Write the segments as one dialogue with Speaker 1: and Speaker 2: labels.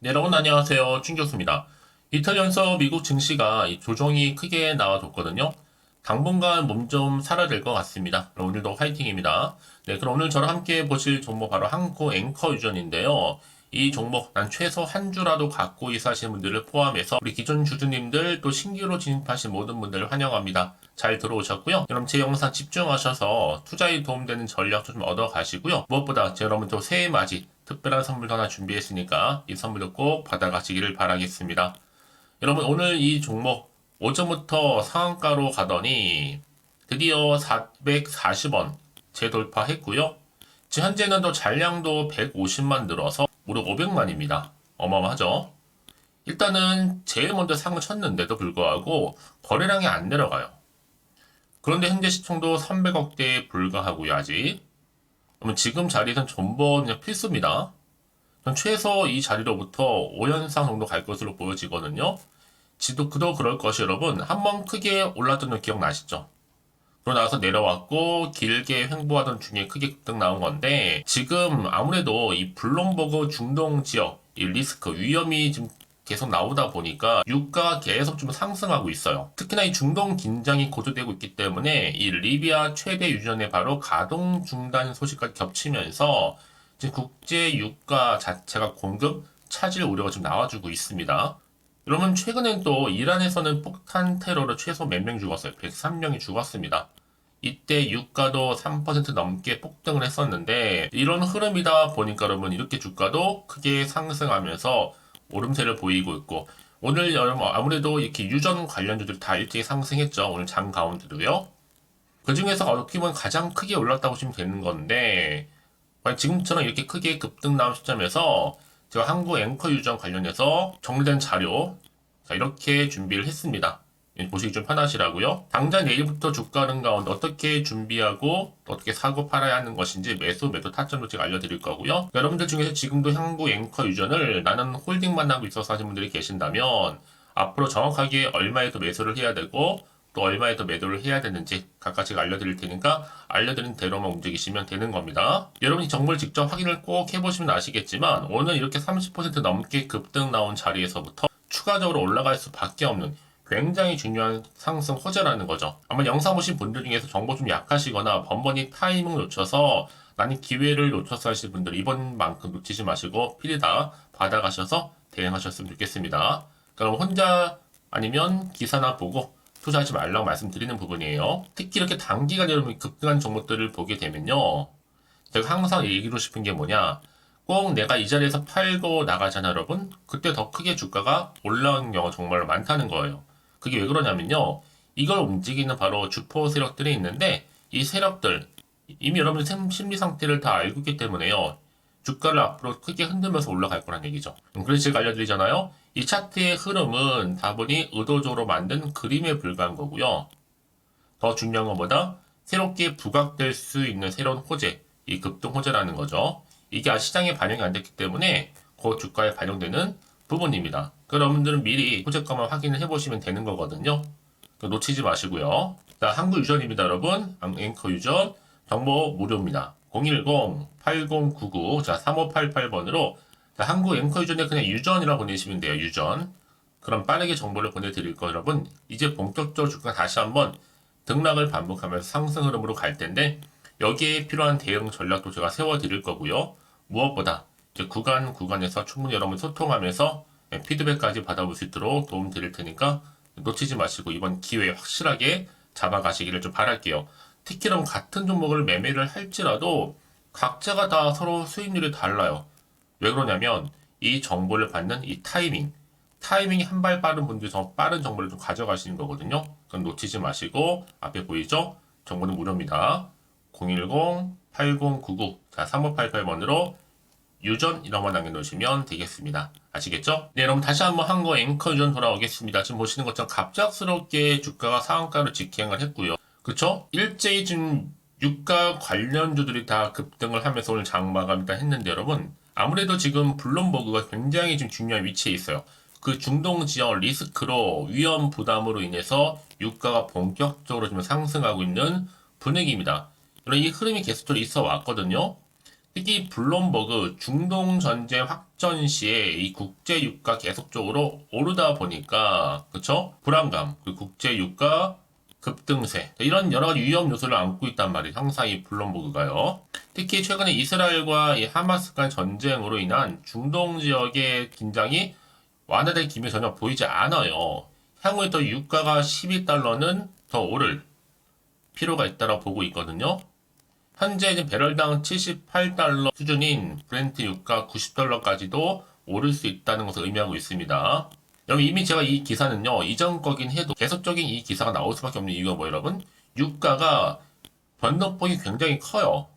Speaker 1: 네, 여러분 안녕하세요. 충교수입니다. 이틀 연속 미국 증시가 이 조정이 크게 나와줬거든요. 당분간 몸 좀 살아야 될 것 같습니다. 오늘도 화이팅입니다. 네, 그럼 오늘 저랑 함께 보실 종목 바로 한코 앵커 유전인데요. 이 종목 난 최소 한 주라도 갖고 있으신 분들을 포함해서 우리 기존 주주님들 또 신규로 진입하신 모든 분들을 환영합니다. 잘 들어오셨고요. 그럼 제 영상 집중하셔서 투자에 도움되는 전략 좀 얻어 가시고요. 무엇보다 제 여러분 또 새해 맞이 특별한 선물도 하나 준비했으니까 이 선물도 꼭 받아가시기를 바라겠습니다. 여러분 오늘 이 종목 오전부터 상한가로 가더니 드디어 440원 재돌파했고요. 지금 현재는 또 잔량도 150만 늘어서 무려 500만입니다. 어마어마하죠? 일단은 제일 먼저 상을 쳤는데도 불구하고 거래량이 안 내려가요. 그런데 현재 시총도 300억대에 불과하고요, 아직. 그러면 지금 자리에선 존버 그냥 필수입니다. 전 최소 이 자리로부터 5연상 정도 갈 것으로 보여지거든요. 지도 그도 그럴 것이 여러분 한 번 크게 올랐던 거 기억나시죠? 그러고 나서 내려왔고 길게 횡보하던 중에 크게 급등 나온 건데 지금 아무래도 이 블룸버그 중동 지역 이 리스크 위험이 지금 계속 나오다 보니까 유가가 계속 좀 상승하고 있어요. 특히나 이 중동 긴장이 고조되고 있기 때문에 이 리비아 최대 유전의 바로 가동 중단 소식까지 겹치면서 지금 국제 유가 자체가 공급 차질 우려가 좀 나와주고 있습니다. 여러분 최근엔 또 이란에서는 폭탄 테러로 최소 몇 명 죽었어요. 103명이 죽었습니다. 이때 유가도 3% 넘게 폭등을 했었는데 이런 흐름이다 보니까 여러분 이렇게 주가도 크게 상승하면서 오름세를 보이고 있고 오늘 아무래도 이렇게 유전 관련주들이 다 일찍 상승했죠. 오늘 장 가운데도요. 그 중에서 어떻게 보면 가장 크게 올랐다고 보시면 되는 건데 지금처럼 이렇게 크게 급등 나온 시점에서 제가 한국 앵커 유전 관련해서 정리된 자료 자, 이렇게 준비를 했습니다. 예, 보시기 좀 편하시라고요. 당장 내일부터 주가 흐름 가운데 어떻게 준비하고 어떻게 사고 팔아야 하는 것인지 매수 매도 타점도 제가 알려드릴 거고요. 여러분들 중에서 지금도 한국 앵커 유전을 나는 홀딩만 하고 있어서 하신 분들이 계신다면 앞으로 정확하게 얼마에 더 매수를 해야 되고 또 얼마에 더 매도를 해야 되는지 각각 제가 알려드릴 테니까 알려드린 대로만 움직이시면 되는 겁니다. 여러분이 정보를 직접 확인을 꼭 해보시면 아시겠지만 오늘 이렇게 30% 넘게 급등 나온 자리에서부터 추가적으로 올라갈 수밖에 없는 굉장히 중요한 상승 호재라는 거죠. 아마 영상 보신 분들 중에서 정보 좀 약하시거나 번번이 타이밍을 놓쳐서 나는 기회를 놓쳐서 하실 분들 이번만큼 놓치지 마시고 필히 다 받아가셔서 대응하셨으면 좋겠습니다. 그럼 혼자 아니면 기사나 보고 투자하지 말라고 말씀드리는 부분이에요. 특히 이렇게 단기간 여러분이 급등한 종목들을 보게 되면요. 제가 항상 얘기하고 싶은 게 뭐냐. 꼭 내가 이 자리에서 팔고 나가잖아, 여러분. 그때 더 크게 주가가 올라오는 경우가 정말 많다는 거예요. 그게 왜 그러냐면요. 이걸 움직이는 바로 주포 세력들이 있는데 이 세력들 이미 여러분 심리 상태를 다 알고 있기 때문에요. 주가를 앞으로 크게 흔들면서 올라갈 거란 얘기죠. 음, 그래서 제가 알려드리잖아요. 이 차트의 흐름은 다분히 의도적으로 만든 그림에 불과한 거고요. 더 중요한 것보다 새롭게 부각될 수 있는 새로운 호재, 이 급등 호재라는 거죠. 이게 시장에 반영이 안 됐기 때문에 그 주가에 반영되는 부분입니다. 그 여러분들은 미리 호재가만 확인을 해보시면 되는 거거든요. 그 놓치지 마시고요. 자, 한국 유전입니다, 여러분. 앵커 유전. 정보 무료입니다. 010-8099, 자, 3588번으로 자, 한국 앵커 유전에 그냥 유전이라고 보내시면 돼요, 유전. 그럼 빠르게 정보를 보내드릴 거 여러분. 이제 본격적으로 주가 다시 한번 등락을 반복하면서 상승 흐름으로 갈 텐데, 여기에 필요한 대응 전략도 제가 세워드릴 거고요. 무엇보다 이제 구간 구간에서 충분히 여러분 소통하면서 예, 피드백까지 받아볼 수 있도록 도움 드릴 테니까 놓치지 마시고 이번 기회에 확실하게 잡아가시기를 좀 바랄게요. 특히 그럼 같은 종목을 매매를 할지라도 각자가 다 서로 수익률이 달라요. 왜 그러냐면 이 정보를 받는 이 타이밍, 타이밍이 한 발 빠른 분들이 더 빠른 정보를 좀 가져가시는 거거든요. 그럼 놓치지 마시고 앞에 보이죠? 정보는 무료입니다. 010-8099, 자, 3588번으로 유전 이런 거 남겨놓으시면 되겠습니다. 아시겠죠? 네, 여러분 다시 한번 한거 앵커 유전 돌아오겠습니다. 지금 보시는 것처럼 갑작스럽게 주가가 상한가로 직행을 했고요. 그쵸? 일제히 지금 유가 관련주들이 다 급등을 하면서 오늘 장마감이 다 했는데 여러분 아무래도 지금 블룸버그가 굉장히 좀 중요한 위치에 있어요. 그 중동 지역 리스크로 위험 부담으로 인해서 유가가 본격적으로 지금 상승하고 있는 분위기입니다. 이런 이 흐름이 계속적으로 있어 왔거든요. 특히 블룸버그 중동 전쟁 확전 시에 이 국제 유가 계속적으로 오르다 보니까 그쵸 불안감 그 국제 유가 급등세 이런 여러 가지 위험 요소를 안고 있단 말이에요. 항상 이 블룸버그가요. 특히 최근에 이스라엘과 이 하마스 간 전쟁으로 인한 중동 지역의 긴장이 완화될 기미 전혀 보이지 않아요. 향후에 더 유가가 12달러는 더 오를 필요가 있다고 보고 있거든요. 현재 이제 배럴당 78달러 수준인 브렌트 유가 90달러까지도 오를 수 있다는 것을 의미하고 있습니다. 여러분 이미 제가 이 기사는요 이전 거긴 해도 계속적인 이 기사가 나올 수밖에 없는 이유가 뭐 여러분 유가가 변동폭이 굉장히 커요.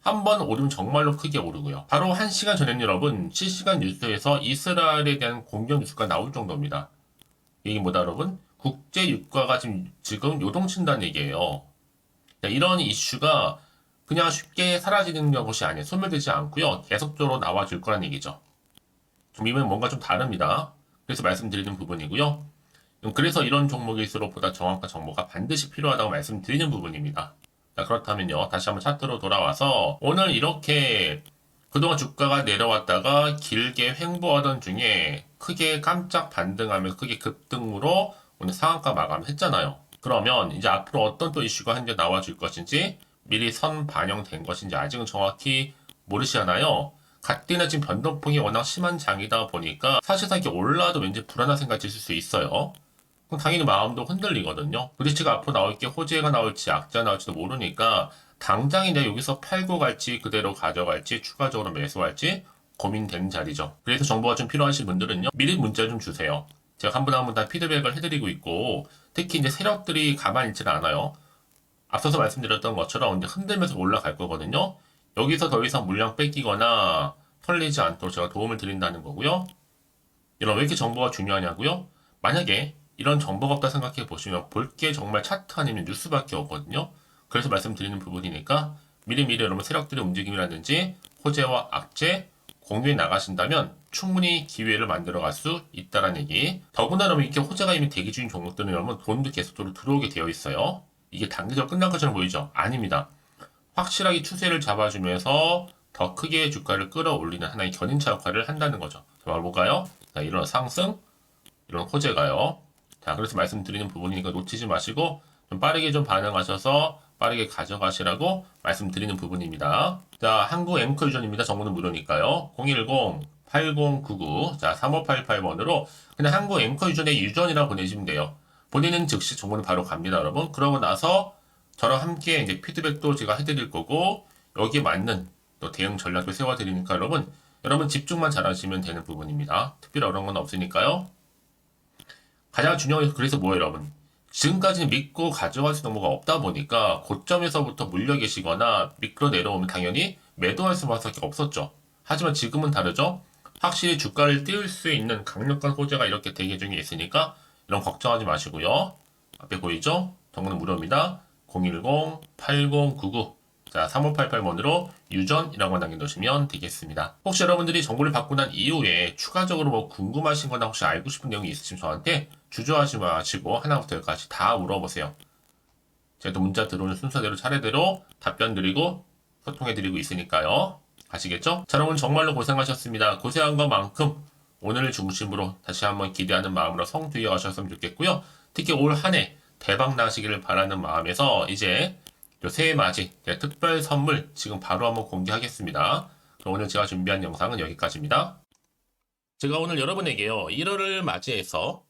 Speaker 1: 한 번 오르면 정말로 크게 오르고요. 바로 한 시간 전에는 여러분 실시간 뉴스에서 이스라엘에 대한 공격 뉴스가 나올 정도입니다. 이게 뭐다 여러분? 국제 유가가 지금 지금 요동친다는 얘기예요. 자, 이런 이슈가 그냥 쉽게 사라지는 것이 아니에요. 소멸되지 않고요. 계속적으로 나와줄 거란 얘기죠. 좀 이면 뭔가 좀 다릅니다. 그래서 말씀드리는 부분이고요. 음, 그래서 이런 종목일수록 보다 정확한 정보가 반드시 필요하다고 말씀드리는 부분입니다. 자, 그렇다면요. 다시 한번 차트로 돌아와서 오늘 이렇게 그동안 주가가 내려왔다가 길게 횡보하던 중에 크게 깜짝 반등하면서 크게 급등으로 오늘 상한가 마감했잖아요. 그러면 이제 앞으로 어떤 또 이슈가 현재 나와줄 것인지 미리 선 반영된 것인지 아직은 정확히 모르시잖아요. 갓디나 지금 변동폭이 워낙 심한 장이다 보니까 사실상 이렇게 올라도 왠지 불안한 생각이 드실 수 있어요. 그럼 당연히 마음도 흔들리거든요. 도대체가 앞으로 나올 게 호재가 나올지 악재가 나올지도 모르니까 당장 이제 여기서 팔고 갈지 그대로 가져갈지 추가적으로 매수할지 고민되는 자리죠. 그래서 정보가 좀 필요하신 분들은요. 미리 문자 좀 주세요. 제가 한 분 한 분 다 피드백을 해드리고 있고 특히 이제 세력들이 가만히 있지는 않아요. 앞서서 말씀드렸던 것처럼 이제 흔들면서 올라갈 거거든요. 여기서 더 이상 물량 뺏기거나 털리지 않도록 제가 도움을 드린다는 거고요. 이런 왜 이렇게 정보가 중요하냐고요? 만약에 이런 정보가 없다 생각해 보시면 볼 게 정말 차트 아니면 뉴스밖에 없거든요. 그래서 말씀드리는 부분이니까 미리미리 여러분 세력들의 움직임이라든지 호재와 악재 공유해 나가신다면 충분히 기회를 만들어 갈 수 있다는 얘기. 여러분 이렇게 호재가 이미 대기 중인 종목들은 여러분 돈도 계속적으로 들어오게 되어 있어요. 이게 단기적으로 끝난 것처럼 보이죠? 아닙니다. 확실하게 추세를 잡아주면서 더 크게 주가를 끌어올리는 하나의 견인차 역할을 한다는 거죠. 정말 뭘까요? 자, 이런 상승, 이런 호재가요. 자, 그래서 말씀드리는 부분이니까 놓치지 마시고 좀 빠르게 좀 반응하셔서 빠르게 가져가시라고 말씀드리는 부분입니다. 자, 한국 앵커 유전입니다. 정보는 무료니까요. 010-8099, 자, 3588번으로 그냥 한국 앵커 유전의 유전이라고 보내시면 돼요. 본인은 즉시 정보는 바로 갑니다, 여러분. 그러고 나서 저랑 함께 이제 피드백도 제가 해드릴 거고, 여기에 맞는 또 대응 전략을 세워드리니까 여러분, 여러분 집중만 잘하시면 되는 부분입니다. 특별히 어려운 건 없으니까요. 가장 중요한 게 그래서 뭐예요, 여러분? 지금까지는 믿고 가져갈 수 있는 뭐가 없다 보니까 고점에서부터 물려 계시거나 미끄러 내려오면 당연히 매도할 수밖에 없었죠. 하지만 지금은 다르죠. 확실히 주가를 띄울 수 있는 강력한 호재가 이렇게 대기 중에 있으니까 이런 걱정하지 마시고요. 앞에 보이죠? 정보는 무료입니다. 010-8099 자, 3588번으로 유전이라고 남겨두시면 되겠습니다. 혹시 여러분들이 정보를 받고 난 이후에 추가적으로 뭐 궁금하신 거나 혹시 알고 싶은 내용이 있으시면 저한테 주저하지 마시고 하나부터 열까지 다 물어보세요. 제가 또 문자 들어오는 순서대로 차례대로 답변 드리고 소통해 드리고 있으니까요. 아시겠죠? 자, 여러분 정말로 고생하셨습니다. 고생한 것만큼 오늘을 중심으로 다시 한번 기대하는 마음으로 성투해 가셨으면 좋겠고요. 특히 올 한 해 대박 나시기를 바라는 마음에서 이제 요 새해 맞이 특별 선물 지금 바로 한번 공개하겠습니다. 오늘 제가 준비한 영상은 여기까지입니다. 제가 오늘 여러분에게요 1월을 맞이해서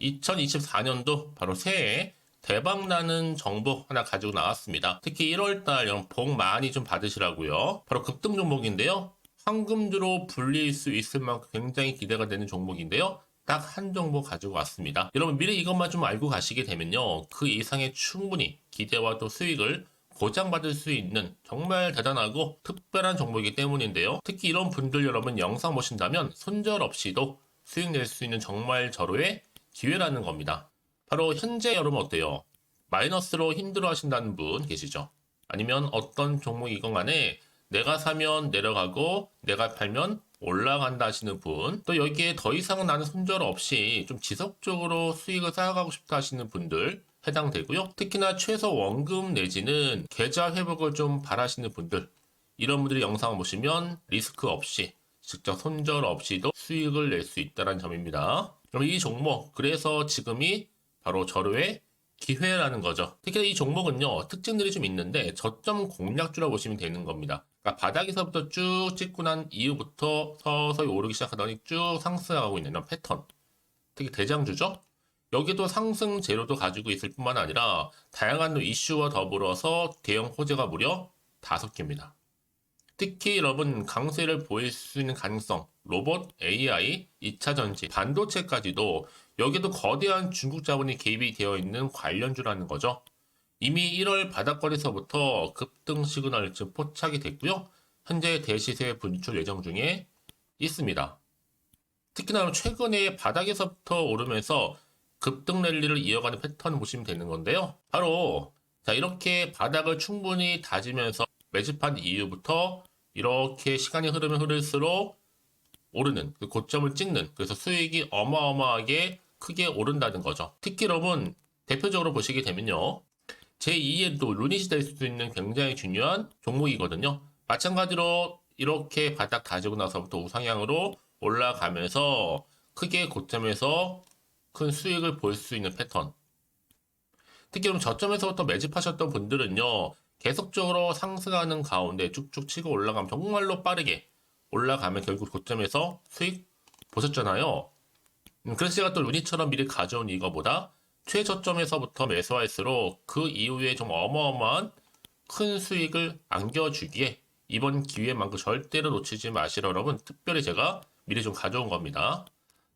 Speaker 1: 2024년도 바로 새해 대박 나는 정보 하나 가지고 나왔습니다. 특히 1월달 복 많이 좀 받으시라고요. 바로 급등 종목인데요. 황금주로 불릴 수 있을 만큼 굉장히 기대가 되는 종목인데요. 딱 한 종목 가지고 왔습니다. 여러분 미리 이것만 좀 알고 가시게 되면요. 그 이상의 충분히 기대와 또 수익을 보장받을 수 있는 정말 대단하고 특별한 종목이기 때문인데요. 특히 이런 분들 여러분 영상 보신다면 손절 없이도 수익 낼 수 있는 정말 절호의 기회라는 겁니다. 바로 현재 여러분 어때요? 마이너스로 힘들어 하신다는 분 계시죠? 아니면 어떤 종목이건 간에 내가 사면 내려가고 내가 팔면 올라간다 하시는 분, 또 여기에 더 이상은 나는 손절 없이 좀 지속적으로 수익을 쌓아가고 싶다 하시는 분들 해당되고요. 특히나 최소 원금 내지는 계좌 회복을 좀 바라시는 분들 이런 분들이 영상을 보시면 리스크 없이 직접 손절 없이도 수익을 낼 수 있다는 점입니다. 그럼 이 종목 그래서 지금이 바로 절호의 기회라는 거죠. 특히 이 종목은요 특징들이 좀 있는데 저점 공략주라 보시면 되는 겁니다. 그러니까 바닥에서부터 쭉 찍고 난 이후부터 서서히 오르기 시작하더니 쭉 상승하고 있는 이런 패턴. 특히 대장주죠. 여기도 상승 재료도 가지고 있을 뿐만 아니라 다양한 이슈와 더불어서 대형 호재가 무려 다섯 개입니다. 특히 여러분 강세를 보일 수 있는 가능성, 로봇, AI, 2차 전지, 반도체까지도 여기도 거대한 중국 자본이 개입이 되어 있는 관련주라는 거죠. 이미 1월 바닥거리서부터 급등 시그널 즉 포착이 됐고요. 현재 대시세 분출 예정 중에 있습니다. 특히나 최근에 바닥에서부터 오르면서 급등 랠리를 이어가는 패턴을 보시면 되는 건데요. 바로 자 이렇게 바닥을 충분히 다지면서 매집한 이후부터 이렇게 시간이 흐르면 흐를수록 오르는 그 고점을 찍는 그래서 수익이 어마어마하게 크게 오른다는 거죠. 특히 여러분 대표적으로 보시게 되면요. 제2의 또 루닛이 될수 있는 굉장히 중요한 종목이거든요. 마찬가지로 이렇게 바닥 다지고 나서부터 우상향으로 올라가면서 크게 고점에서 큰 수익을 볼 수 있는 패턴. 특히 그럼 저점에서부터 매집하셨던 분들은요, 계속적으로 상승하는 가운데 쭉쭉 치고 올라가면 정말로 빠르게 올라가면 결국 고점에서 수익 보셨잖아요. 음, 그래서 제가 또 루니처럼 미리 가져온 이거보다 최저점에서부터 매수할수록 그 이후에 좀 어마어마한 큰 수익을 안겨주기에 이번 기회만큼 절대로 놓치지 마시라 여러분 특별히 제가 미리 좀 가져온 겁니다.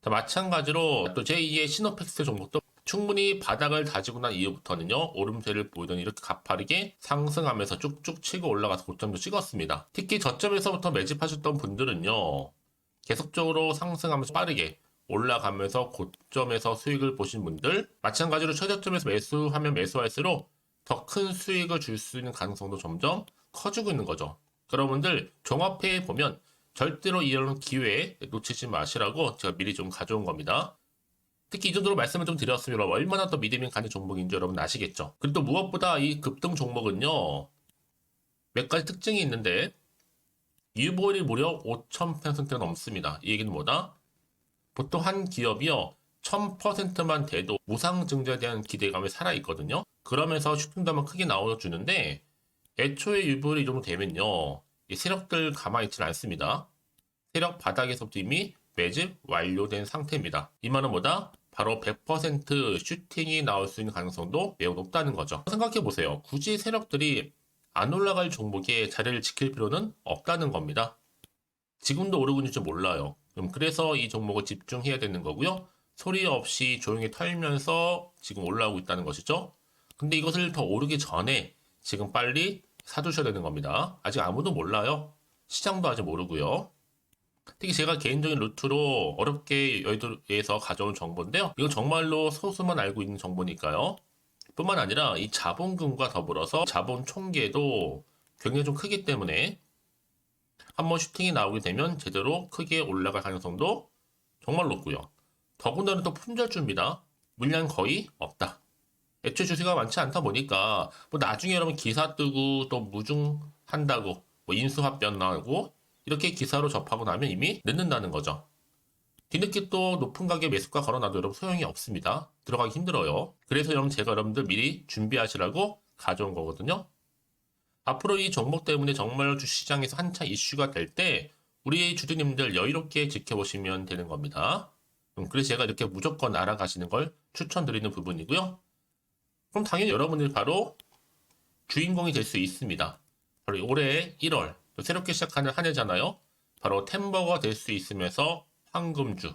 Speaker 1: 자, 마찬가지로 또 제2의 시노팩스 종목도 충분히 바닥을 다지고 난 이후부터는요 오름세를 보이던 이렇게 가파르게 상승하면서 쭉쭉 치고 올라가서 고점도 찍었습니다. 특히 저점에서부터 매집하셨던 분들은요 계속적으로 상승하면서 빠르게 올라가면서 고점에서 수익을 보신 분들 마찬가지로 최저점에서 매수하면 매수할수록 더 큰 수익을 줄 수 있는 가능성도 점점 커지고 있는 거죠. 여러분들 종합해 보면 절대로 이런 기회에 놓치지 마시라고 제가 미리 좀 가져온 겁니다. 특히 이 정도로 말씀을 좀 드렸으면 얼마나 더 믿음이 가는 종목인지 여러분 아시겠죠? 그리고 또 무엇보다 이 급등 종목은요 몇 가지 특징이 있는데 유보율이 무려 5,000%가 넘습니다. 이 얘기는 뭐다? 보통 한 기업이요 1000%만 돼도 무상 증자에 대한 기대감이 살아있거든요. 그러면서 슈팅도 크게 나와주는데 애초에 유보율이 이 정도 되면요 이 세력들 가만히 있지는 않습니다. 세력 바닥에서부터 이미 매집 완료된 상태입니다. 이 말은 뭐다? 바로 100% 슈팅이 나올 수 있는 가능성도 매우 높다는 거죠. 생각해 보세요. 굳이 세력들이 안 올라갈 종목에 자리를 지킬 필요는 없다는 겁니다. 지금도 오르고 있는지 몰라요. 그럼 그래서 이 종목을 집중해야 되는 거고요. 소리 없이 조용히 털면서 지금 올라오고 있다는 것이죠. 근데 이것을 더 오르기 전에 지금 빨리 사두셔야 되는 겁니다. 아직 아무도 몰라요. 시장도 아직 모르고요. 특히 제가 개인적인 루트로 어렵게 여의도에서 가져온 정보인데요. 이건 정말로 소수만 알고 있는 정보니까요. 뿐만 아니라 이 자본금과 더불어서 자본 총계도 굉장히 좀 크기 때문에 한번 슈팅이 나오게 되면 제대로 크게 올라갈 가능성도 정말 높고요. 더군다나 또 품절주입니다. 물량 거의 없다. 애초에 주식가 많지 않다 보니까 뭐 나중에 여러분 기사 뜨고 또 무중한다고 뭐 인수합병 나오고 이렇게 기사로 접하고 나면 이미 늦는다는 거죠. 뒤늦게 또 높은 가격 매수가 걸어놔도 여러분 소용이 없습니다. 들어가기 힘들어요. 그래서 여러분 제가 여러분들 미리 준비하시라고 가져온 거거든요. 앞으로 이 종목 때문에 정말 주시장에서 한차 이슈가 될 때 우리 주주님들 여유롭게 지켜보시면 되는 겁니다. 음, 그래서 제가 이렇게 무조건 알아가시는 걸 추천드리는 부분이고요. 그럼 당연히 여러분들이 바로 주인공이 될 수 있습니다. 바로 올해 1월 새롭게 시작하는 한 해잖아요. 바로 템버가 될 수 있으면서 황금주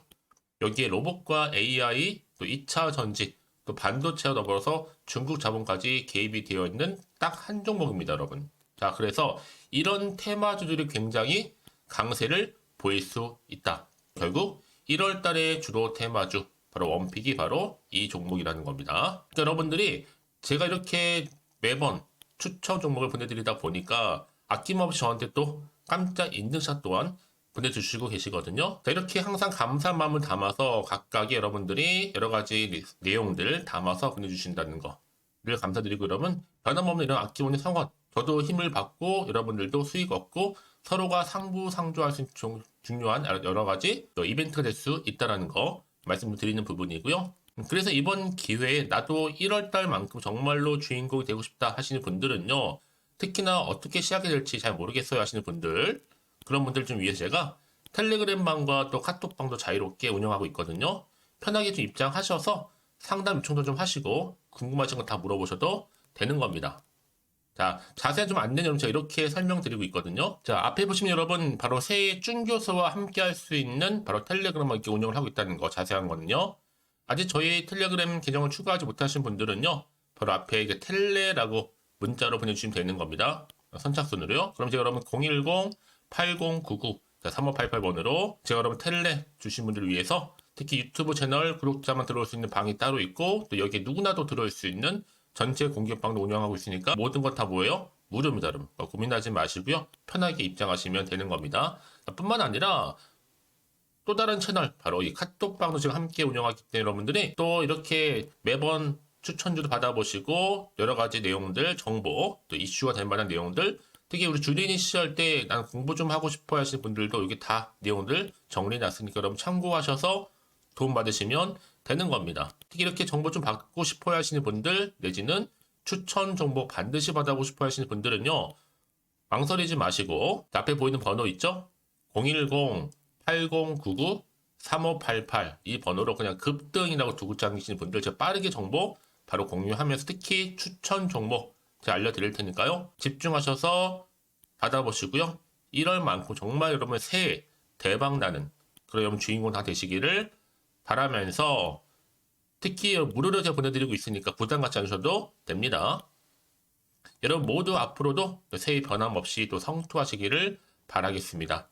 Speaker 1: 여기에 로봇과 AI 또 2차 전지 또 반도체와 더불어서 중국 자본까지 개입이 되어 있는 딱 한 종목입니다, 여러분. 자, 그래서 이런 테마주들이 굉장히 강세를 보일 수 있다. 결국 1월 달에 주로 테마주 바로 원픽이 바로 이 종목이라는 겁니다. 그러니까 여러분들이 제가 이렇게 매번 추천 종목을 보내드리다 보니까 아낌없이 저한테 또 깜짝 인증샷 또한 보내주시고 계시거든요. 자, 이렇게 항상 감사한 마음을 담아서 각각의 여러분들이 여러 가지 내용들 담아서 보내주신다는 거. 늘 감사드리고 여러분 변함없는 이런 아낌없는 성원 저도 힘을 받고 여러분들도 수익 얻고 서로가 상부상조할 수 있는 중- 중요한 여러 가지 또 이벤트가 될 수 있다는 거 말씀드리는 부분이고요. 그래서 이번 기회에 나도 1월달만큼 정말로 주인공이 되고 싶다 하시는 분들은요. 특히나 어떻게 시작이 될지 잘 모르겠어요 하시는 분들 그런 분들 좀 위해서 제가 텔레그램방과 또 카톡방도 자유롭게 운영하고 있거든요. 편하게 좀 입장하셔서 상담 요청도 좀 하시고 궁금하신 거 다 물어보셔도 되는 겁니다. 자, 자세한 좀 안내는 제가 이렇게 설명드리고 있거든요. 자, 앞에 보시면 여러분 바로 새해 쭌교수와 함께 할 수 있는 바로 텔레그램을 이렇게 운영을 하고 있다는 거 자세한 거는요. 아직 저희 텔레그램 계정을 추가하지 못하신 분들은요. 바로 앞에 이제 텔레라고 문자로 보내주시면 되는 겁니다. 선착순으로요. 그럼 제가 여러분 010-8099 3588번으로 제가 여러분 텔레 주신 분들을 위해서 특히 유튜브 채널 구독자만 들어올 수 있는 방이 따로 있고 또 여기에 누구나도 들어올 수 있는 전체 공개방도 운영하고 있으니까 모든 것다 뭐예요? 무료입니다, 여러분. 어, 고민하지 마시고요. 편하게 입장하시면 되는 겁니다. 뿐만 아니라 또 다른 채널 바로 이 카톡방도 지금 함께 운영하기 때문에 여러분들이 또 이렇게 매번 추천주도 받아보시고 여러 가지 내용들 정보 또 이슈가 될 만한 내용들 특히 우리 주린이 시절 때 난 공부 좀 하고 싶어 하시는 분들도 여기 다 내용들 정리해 놨으니까 여러분 참고하셔서 도움 받으시면 되는 겁니다. 특히 이렇게 정보 좀 받고 싶어 하시는 분들 내지는 추천 정보 반드시 받아보고 싶어 하시는 분들은요. 망설이지 마시고 앞에 보이는 번호 있죠? 010-8099-3588 이 번호로 그냥 급등이라고 두고 잠기시는 분들 제가 빠르게 정보 바로 공유하면서 특히 추천 정보 제가 알려드릴 테니까요. 집중하셔서 받아보시고요. 1월만큼 정말 여러분 새해 대박 나는 그런 여러분 주인공 다 되시기를 바라면서 특히 무료로 제가 보내드리고 있으니까 부담 갖지 않으셔도 됩니다. 여러분 모두 앞으로도 새해 변함없이 또 성투하시기를 바라겠습니다.